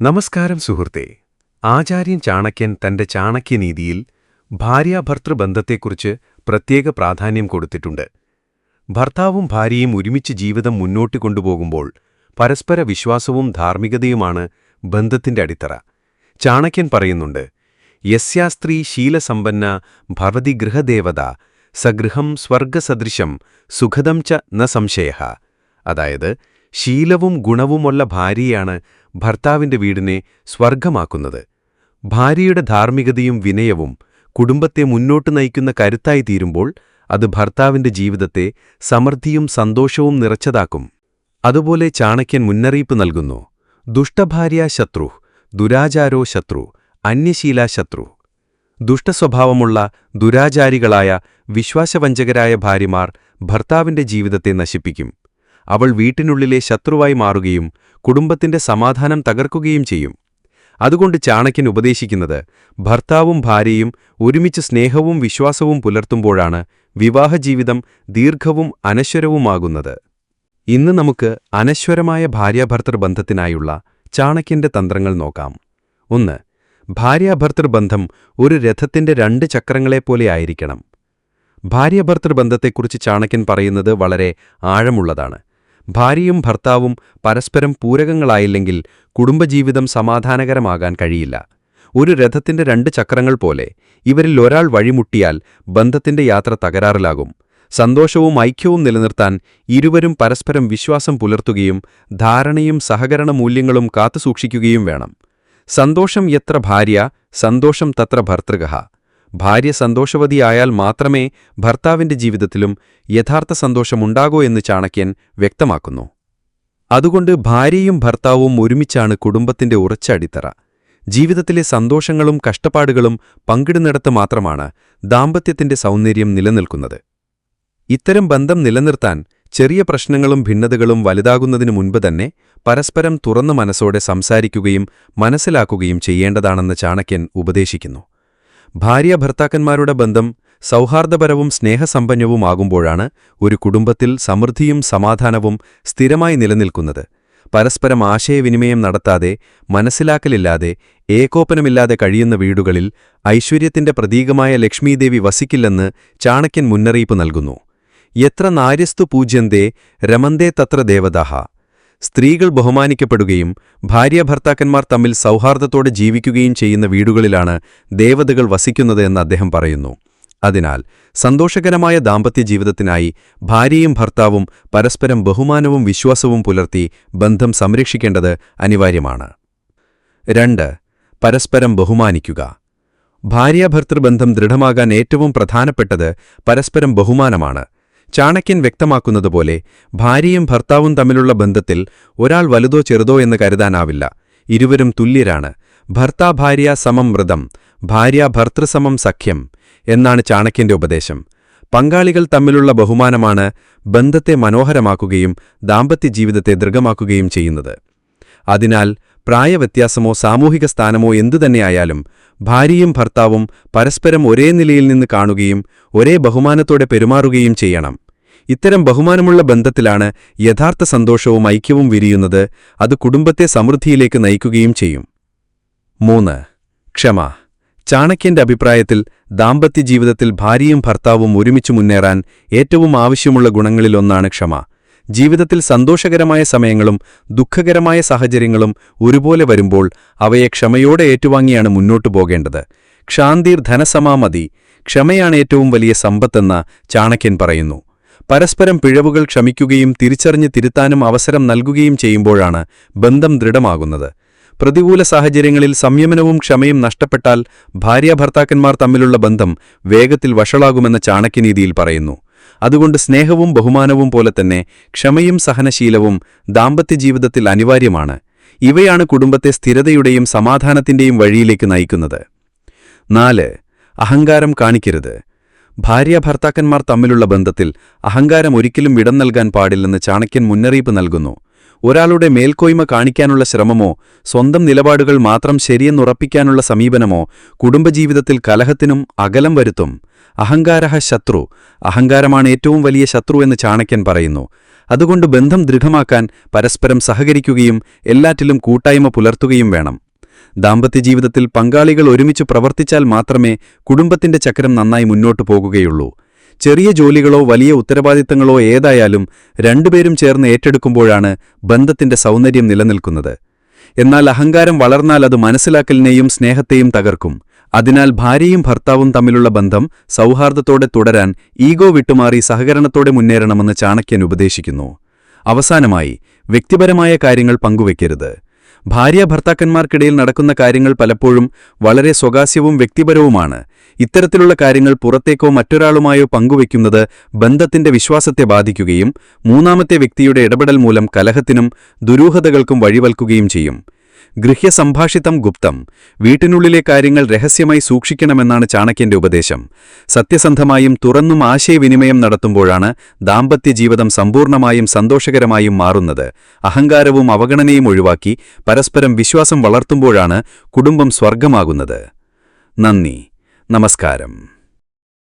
നമസ്കാരം സുഹൃത്തെ. ആചാര്യൻ ചാണക്യൻ തന്റെ ചാണക്യനീതിയിൽ ഭാര്യാഭർത്തൃബന്ധത്തെക്കുറിച്ച് പ്രത്യേക പ്രാധാന്യം കൊടുത്തിട്ടുണ്ട്. ഭർത്താവും ഭാര്യയും ഒരുമിച്ച് ജീവിതം മുന്നോട്ട് കൊണ്ടുപോകുമ്പോൾ പരസ്പര വിശ്വാസവും ധാർമ്മികതയുമാണ് ബന്ധത്തിന്റെ അടിത്തറ. ചാണക്യൻ പറയുന്നുണ്ട് യസ്യാസ്ത്രീ ശീലസമ്പന്ന ഭവതി ഗൃഹദേവത സഗൃഹം സ്വർഗസദൃശം സുഖദം ച ന സംശയ അതായത് ശീലവും ഗുണവുമുള്ള ഭാര്യയാണ് ഭർത്താവിന്റെ വീടിനെ സ്വർഗമാക്കുന്നത് ഭാര്യയുടെ ധാർമ്മികതയും വിനയവും കുടുംബത്തെ മുന്നോട്ട് നയിക്കുന്ന കരുത്തായി തീരുമ്പോൾ അത് ഭർത്താവിന്റെ ജീവിതത്തെ സമൃദ്ധിയും സന്തോഷവും നിറച്ചതാക്കും. അതുപോലെ ചാണക്യൻ മുന്നറിയിപ്പ് നൽകുന്നു. ദുഷ്ടഭാര്യ ശത്രു ദുരാചാരോ ശത്രു അന്യശീല ശത്രു. ദുഷ്ടസ്വഭാവമുള്ള ദുരാചാരികളായ വിശ്വാസവഞ്ചകരായ ഭാര്യമാർ ഭർത്താവിന്റെ ജീവിതത്തെ നശിപ്പിക്കും. അവൾ വീട്ടിനുള്ളിലെ ശത്രുവായി മാറുകയും കുടുംബത്തിന്റെ സമാധാനം തകർക്കുകയും ചെയ്യും. അതുകൊണ്ട് ചാണക്യൻ ഉപദേശിക്കുന്നത് ഭർത്താവും ഭാര്യയും ഒരുമിച്ച് സ്നേഹവും വിശ്വാസവും പുലർത്തുമ്പോഴാണ് വിവാഹജീവിതം ദീർഘവും അനശ്വരവുമാകുന്നത്. ഇന്ന് നമുക്ക് അനശ്വരമായ ഭാര്യാഭർത്തൃബന്ധത്തിനായുള്ള ചാണക്യന്റെ തന്ത്രങ്ങൾ നോക്കാം. ഒന്ന് ഭാര്യാഭർത്തൃബന്ധം ഒരു രഥത്തിന്റെ രണ്ട് ചക്രങ്ങളെപ്പോലെ ആയിരിക്കണം. ഭാര്യാഭർത്തൃബന്ധത്തെക്കുറിച്ച് ചാണക്യൻ പറയുന്നത് വളരെ ആഴമുള്ളതാണ്. ഭാര്യയും ഭർത്താവും പരസ്പരം പൂരകങ്ങളായില്ലെങ്കിൽ കുടുംബജീവിതം സമാധാനകരമാകാൻ കഴിയില്ല. ഒരു രഥത്തിന്റെ രണ്ട് ചക്രങ്ങൾ പോലെ ഇവരിൽ ഒരാൾ വഴിമുട്ടിയാൽ ബന്ധത്തിന്റെ യാത്ര തകരാറിലാകും. സന്തോഷവും ഐക്യവും നിലനിർത്താൻ ഇരുവരും പരസ്പരം വിശ്വാസം പുലർത്തുകയും ധാരണയും സഹകരണ മൂല്യങ്ങളും കാത്തുസൂക്ഷിക്കുകയും വേണം. സന്തോഷം എത്ര ഭാര്യ സന്തോഷം തത്ര ഭർത്തൃകഹ ഭാര്യ സന്തോഷവതിയായാൽ മാത്രമേ ഭർത്താവിന്റെ ജീവിതത്തിലും യഥാർത്ഥ സന്തോഷമുണ്ടാകൂ എന്ന് ചാണക്യൻ വ്യക്തമാക്കുന്നു. അതുകൊണ്ട് ഭാര്യയും ഭർത്താവും ഒരുമിച്ചാണ് കുടുംബത്തിന്റെ ഉറച്ച അടിത്തറ. ജീവിതത്തിലെ സന്തോഷങ്ങളും കഷ്ടപ്പാടുകളും പങ്കിടുന്നിടത്ത് മാത്രമാണ് ദാമ്പത്യത്തിന്റെ സൗന്ദര്യം നിലനിൽക്കുന്നത്. ഇത്തരം ബന്ധം നിലനിർത്താൻ ചെറിയ പ്രശ്നങ്ങളും ഭിന്നതകളും വലുതാകുന്നതിനു മുൻപ് തന്നെ പരസ്പരം തുറന്ന മനസ്സോടെ സംസാരിക്കുകയും മനസ്സിലാക്കുകയും ചെയ്യേണ്ടതാണെന്ന് ചാണക്യൻ ഉപദേശിക്കുന്നു. ഭാര്യ ഭർത്താക്കന്മാരുടെ ബന്ധം സൗഹാർദ്ദപരവും സ്നേഹസമ്പന്നവുമാകുമ്പോഴാണ് ഒരു കുടുംബത്തിൽ സമൃദ്ധിയും സമാധാനവും സ്ഥിരമായി നിലനിൽക്കുന്നത്. പരസ്പരം ആശയവിനിമയം നടത്താതെ മനസ്സിലാക്കലില്ലാതെ ഏകോപനമില്ലാതെ കഴിയുന്ന വീടുകളിൽ ഐശ്വര്യത്തിന്റെ പ്രതീകമായ ലക്ഷ്മീദേവി വസിക്കില്ലെന്ന് ചാണക്യൻ മുന്നറിയിപ്പ് നൽകുന്നു. എത്ര നാര്യസ്തു പൂജ്യന്തേ രമന്തേ തത്ര ദേവതാഹ സ്ത്രീകൾ ബഹുമാനിക്കപ്പെടുകയും ഭാര്യാഭർത്താക്കന്മാർ തമ്മിൽ സൗഹാർദ്ദത്തോടെ ജീവിക്കുകയും ചെയ്യുന്ന വീടുകളിലാണ് ദേവതകൾ വസിക്കുന്നത് എന്ന് അദ്ദേഹം പറയുന്നു. അതിനാൽ സന്തോഷകരമായ ദാമ്പത്യ ജീവിതത്തിനായി ഭാര്യയും ഭർത്താവും പരസ്പരം ബഹുമാനവും വിശ്വാസവും പുലർത്തി ബന്ധം സംരക്ഷിക്കേണ്ടത് അനിവാര്യമാണ്. രണ്ട് പരസ്പരം ബഹുമാനിക്കുക. ഭാര്യാഭർത്തൃബന്ധം ദൃഢമാകാൻ ഏറ്റവും പ്രധാനപ്പെട്ടത് പരസ്പരം ബഹുമാനമാണ്. ചാണക്യൻ വ്യക്തമാക്കുന്നതുപോലെ ഭാര്യയും ഭർത്താവും തമ്മിലുള്ള ബന്ധത്തിൽ ഒരാൾ വലുതോ ചെറുതോ എന്ന് കരുതാനാവില്ല. ഇരുവരും തുല്യരാണ്. ഭർത്താഭാര്യ സമം മൃതം ഭാര്യ ഭർത്തൃസമം സഖ്യം എന്നാണ് ചാണക്യന്റെ ഉപദേശം. പങ്കാളികൾ തമ്മിലുള്ള ബഹുമാനമാണ് ബന്ധത്തെ മനോഹരമാക്കുകയും ദാമ്പത്യ ജീവിതത്തെ ദൃഢമാക്കുകയും ചെയ്യുന്നത്. അതിനാൽ പ്രായവ്യത്യാസമോ സാമൂഹിക സ്ഥാനമോ എന്തുതന്നെയായാലും ഭാര്യയും ഭർത്താവും പരസ്പരം ഒരേ നിലയിൽ നിന്ന് കാണുകയും ഒരേ ബഹുമാനത്തോടെ പെരുമാറുകയും ചെയ്യണം. ഇത്തരം ബഹുമാനമുള്ള ബന്ധത്തിലാണ് യഥാർത്ഥ സന്തോഷവും ഐക്യവും വിരിയുന്നത് അത് കുടുംബത്തെ സമൃദ്ധിയിലേക്ക് നയിക്കുകയും ചെയ്യും. മൂന്ന്. ക്ഷമ. ചാണക്യന്റെ അഭിപ്രായത്തിൽ ദാമ്പത്യ ജീവിതത്തിൽ ഭാര്യയും ഭർത്താവും ഒരുമിച്ച് മുന്നേറാൻ ഏറ്റവും ആവശ്യമുള്ള ഗുണങ്ങളിലൊന്നാണ് ക്ഷമ. ജീവിതത്തിൽ സന്തോഷകരമായ സമയങ്ങളും ദുഃഖകരമായ സാഹചര്യങ്ങളും ഒരുപോലെ വരുമ്പോൾ അവയെ ക്ഷമയോടെ ഏറ്റുവാങ്ങിയാണ് മുന്നോട്ടു പോകേണ്ടത്. ക്ഷാന്തീർ ധനസമാമതി ക്ഷമയാണ് ഏറ്റവും വലിയ സമ്പത്തെന്ന് ചാണക്യൻ പറയുന്നു. പരസ്പരം പിഴവുകൾ ക്ഷമിക്കുകയും തിരിച്ചറിഞ്ഞ് തിരുത്താനും അവസരം നൽകുകയും ചെയ്യുമ്പോഴാണ് ബന്ധം ദൃഢമാകുന്നത്. പ്രതികൂല സാഹചര്യങ്ങളിൽ സംയമനവും ക്ഷമയും നഷ്ടപ്പെട്ടാൽ ഭാര്യാഭർത്താക്കന്മാർ തമ്മിലുള്ള ബന്ധം വേഗത്തിൽ വഷളാകുമെന്ന ചാണക്യനീതിയിൽ പറയുന്നു. അതുകൊണ്ട് സ്നേഹവും ബഹുമാനവും പോലെ തന്നെ ക്ഷമയും സഹനശീലവും ദാമ്പത്യ ജീവിതത്തിൽ അനിവാര്യമാണ്. ഇവയാണ് കുടുംബത്തെ സ്ഥിരതയുടെയും സമാധാനത്തിന്റെയും വഴിയിലേക്ക് നയിക്കുന്നത്. നാല് അഹങ്കാരം കാണിക്കരുത്. ഭാര്യ ഭർത്താക്കന്മാർ തമ്മിലുള്ള ബന്ധത്തിൽ അഹങ്കാരം ഒരിക്കലും ഇടം നൽകാൻ പാടില്ലെന്ന് ചാണക്യൻ മുന്നറിയിപ്പ് നൽകുന്നു. ഒരാളുടെ മേൽക്കോയ്മ കാണിക്കാനുള്ള ശ്രമമോ സ്വന്തം നിലപാടുകൾ മാത്രം ശരിയെന്നുറപ്പിക്കാനുള്ള സമീപനമോ കുടുംബജീവിതത്തിൽ കലഹത്തിനും അകലം വരുത്തും. അഹങ്കാരഹ ശത്രു. അഹങ്കാരമാണ് ഏറ്റവും വലിയ ശത്രു എന്ന് ചാണക്യൻ പറയുന്നു. അതുകൊണ്ട് ബന്ധം ദൃഢമാക്കാൻ പരസ്പരം സഹകരിക്കുകയും എല്ലാറ്റിലും കൂട്ടായ്മ പുലർത്തുകയും വേണം. ദാമ്പത്യജീവിതത്തിൽ പങ്കാളികൾ ഒരുമിച്ച് പ്രവർത്തിച്ചാൽ മാത്രമേ കുടുംബത്തിന്റെ ചക്രം നന്നായി മുന്നോട്ടു പോകുകയുള്ളൂ. ചെറിയ ജോലികളോ വലിയ ഉത്തരവാദിത്തങ്ങളോ ഏതായാലും രണ്ടുപേരും ചേർന്ന് ഏറ്റെടുക്കുമ്പോഴാണ് ബന്ധത്തിന്റെ സൗന്ദര്യം നിലനിൽക്കുന്നത്. എന്നാൽ അഹങ്കാരം വളർന്നാൽ അത് മനസ്സിലാക്കലിനെയും സ്നേഹത്തെയും തകർക്കും. അതിനാൽ ഭാര്യയും ഭർത്താവും തമ്മിലുള്ള ബന്ധം സൗഹാർദ്ദത്തോടെ തുടരാൻ ഈഗോ വിട്ടുമാറി സഹകരണത്തോടെ മുന്നേറണമെന്ന് ചാണക്യൻ ഉപദേശിക്കുന്നു. അവസാനമായി വ്യക്തിപരമായ കാര്യങ്ങൾ പങ്കുവയ്ക്കരുത് ഭാര്യ ഭർത്താക്കന്മാർക്കിടയിൽ നടക്കുന്ന കാര്യങ്ങൾ പലപ്പോഴും വളരെ സ്വകാസ്യവും വ്യക്തിപരവുമാണ്. ഇത്തരത്തിലുള്ള കാര്യങ്ങൾ പുറത്തേക്കോ മറ്റൊരാളുമായോ പങ്കുവയ്ക്കുന്നത് ബന്ധത്തിന്റെ വിശ്വാസത്തെ ബാധിക്കുകയും മൂന്നാമത്തെ വ്യക്തിയുടെ ഇടപെടൽ മൂലം കലഹത്തിനും ദുരൂഹതകൾക്കും വഴിവൽക്കുകയും ചെയ്യും. ഗൃഹ്യസംഭാഷിതം ഗുപ്തം. വീട്ടിനുള്ളിലെ കാര്യങ്ങൾ രഹസ്യമായി സൂക്ഷിക്കണമെന്നാണ് ചാണക്യന്റെ ഉപദേശം. സത്യസന്ധമായും തുറന്നും ആശയവിനിമയം നടത്തുമ്പോഴാണ് ദാമ്പത്യ ജീവിതം സമ്പൂർണമായും സന്തോഷകരമായും മാറുന്നത്. അഹങ്കാരവും അവഗണനയും ഒഴിവാക്കി പരസ്പരം വിശ്വാസം വളർത്തുമ്പോഴാണ് കുടുംബം സ്വർഗമാകുന്നത് നന്ദി. നമസ്കാരം.